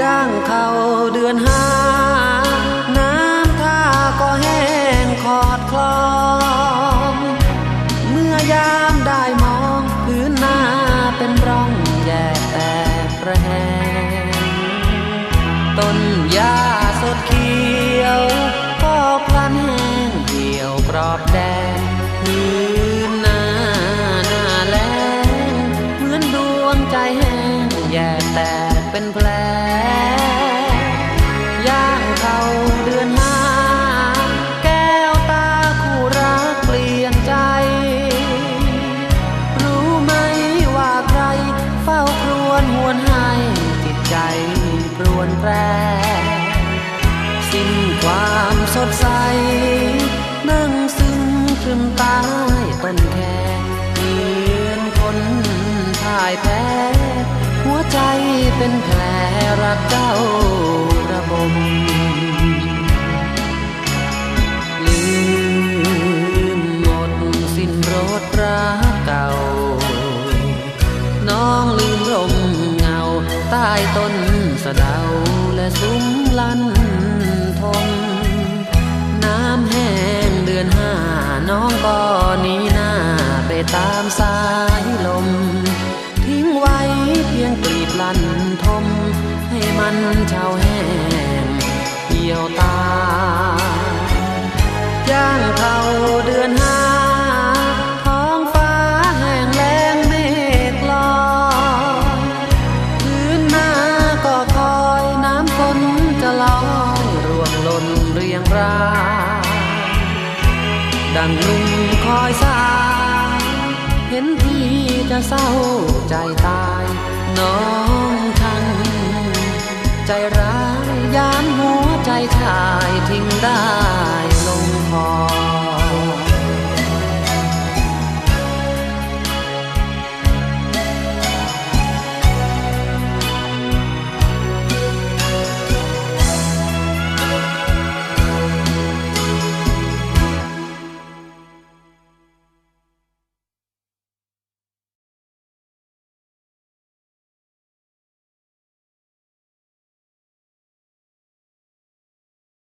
ย่างเข่าเดือนห้า น้ำท่าก็แห้งขอดคลองเมื่อยามได้มองพื้นหน้าเป็นร่องแยกแตกระแหงต้นหญ้าสดเขียวก็พลันแห้งเหี่ยวกรอบแดงพื้นหน้าหน้าแลงเหมือนดวงใจแห้งแยก เป็นแผลย่างเข้าเดือนห้าแก้วตาคู่รักเปลี่ยนใจ รู้ไหมว่าใครเฝ้าครวญหวนให้จิตใจปรวนแปรสิ้นความสดใส นั่งซึ้งครึมใต้ต้นแคเหมือนคนพ่ายแพ้ ใจเป็นแผลรักเจ้าระบมลืมหมดสิ้นรสรักเก่า น้องลืมร่มเงา ใต้ต้นสะเดาและซุ้มลันทมน้ำแห้งเดือนห้าน้องก็นีหน้าไปตามสา ลีบลันทม ให้มันเฉาแห้งเหี่ยวตา ย่างเข้าเดือนห้าท้องฟ้าแห้งแล้งเมฆลอยพื้นหน้าก็คอยน้ำฝนจะลอยรวงหล่นเรียงรายดังหนุ่มคอยสาเห็นพี่จะเศร้าใจตาย น้องทั้งใจร้า